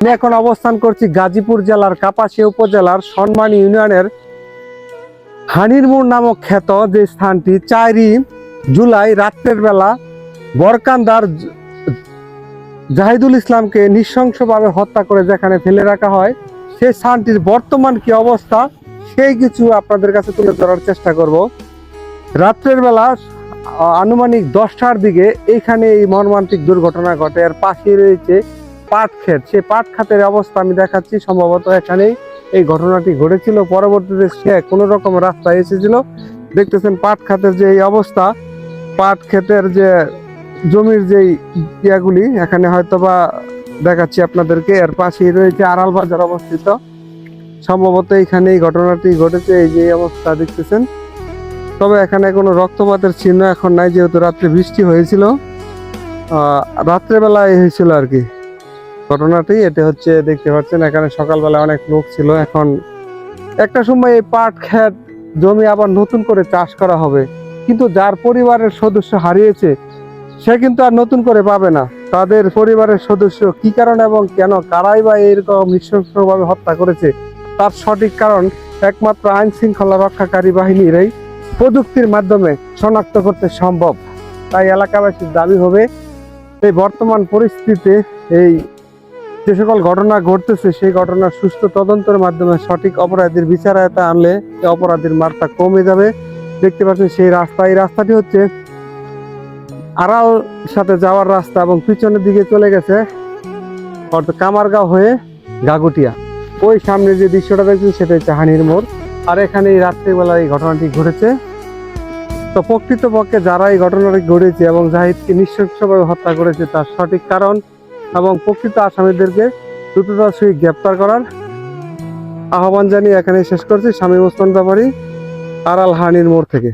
আমি এখন অবস্থান করছি গাজীপুর জেলার কাপাসিয়া উপজেলার সনমানি ইউনিয়নের হানিরমুর নামক খ্যাত যে স্থানটি চারই জুলাই রাত্রের বেলা বরকান্দার জাহিদুল ইসলামকে নৃশংসভাবে হত্যা করে যেখানে ফেলে রাখা হয় সেই স্থানটির বর্তমান কি অবস্থা সেই কিছু আপনাদের কাছে তুলে ধরার চেষ্টা করব। রাত্রের বেলা আনুমানিক দশটার দিকে এইখানে এই মর্মান্তিক দুর্ঘটনা ঘটে। এর পাশেই রয়েছে পাট ক্ষেত। সেই পাট খাতের অবস্থা আমি দেখাচ্ছি। সম্ভবত এখানেই এই ঘটনাটি ঘটেছিল। পরবর্তীতে সে কোনো রকম রাস্তায় এসেছিল। দেখতেছেন পাট খাতের যে এই অবস্থা, পাট ক্ষেতের যে জমির যেই ইয়াগুলি, এখানে হয়তো বা দেখাচ্ছি আপনাদেরকে। এর পাশেই রয়েছে আড়াল বাজার অবস্থিত। সম্ভবত এখানে এই ঘটনাটি ঘটেছে, এই যে অবস্থা দেখতেছেন। তবে এখানে কোনো রক্তপাতের চিহ্ন এখন নাই, যেহেতু রাত্রে বৃষ্টি হয়েছিল। রাত্রেবেলায় হয়েছিল আর কি। ঘটনাটি, এটা হচ্ছে দেখতে পাচ্ছেন, এখানে সকালবেলা অনেক লোক ছিল। এখন একটা সময় এই পাট ক্ষেত জমি আবার নতুন করে চাষ করা হবে। কিন্তু যার পরিবারের সদস্য হারিয়েছে, সে কিন্তু আর নতুন করে পাবে না। তাদের পরিবারের সদস্য কি কারণে এবং কেন, কারাই বা এরকম নৃশংসভাবে হত্যা করেছে, তার সঠিক কারণ একমাত্র আইন শৃঙ্খলা রক্ষাকারী বাহিনীরই প্রযুক্তির মাধ্যমে শনাক্ত করতে সম্ভব। তাই এলাকাবাসীর দাবি হবে, এই বর্তমান পরিস্থিতিতে এই যে সকল ঘটনা ঘটতেছে, সেই ঘটনার সুস্থ তদন্তের মাধ্যমে সঠিক অপরাধীর বিচারায়তা আনলে অপরাধীর মাত্রা কমে যাবে। দেখতে পাচ্ছেন সেই রাস্তা, এই রাস্তাটি হচ্ছে আড়াল সাথে যাওয়ার রাস্তা এবং পিছনের দিকে চলে গেছে অর্থাৎ কামারগাঁও হয়ে গাগুটিয়া। ওই সামনে যে দৃশ্যটা দেখছেন সেটা হচ্ছে হানির মোড়। আর এখানে এই রাত্রিবেলা এই ঘটনাটি ঘটেছে। তো প্রকৃতপক্ষে যারা এই ঘটনাটি ঘটেছে এবং জাহিদকে নৃশংসভাবে হত্যা করেছে, তার সঠিক কারণ এবং প্রকৃত আসামিদেরকে দ্রুততার সহিত গ্রেপ্তার করার আহ্বান জানিয়ে এখানে শেষ করছি। স্বামী ওসমান ব্যাপারী আরাল হানির মোড় থেকে।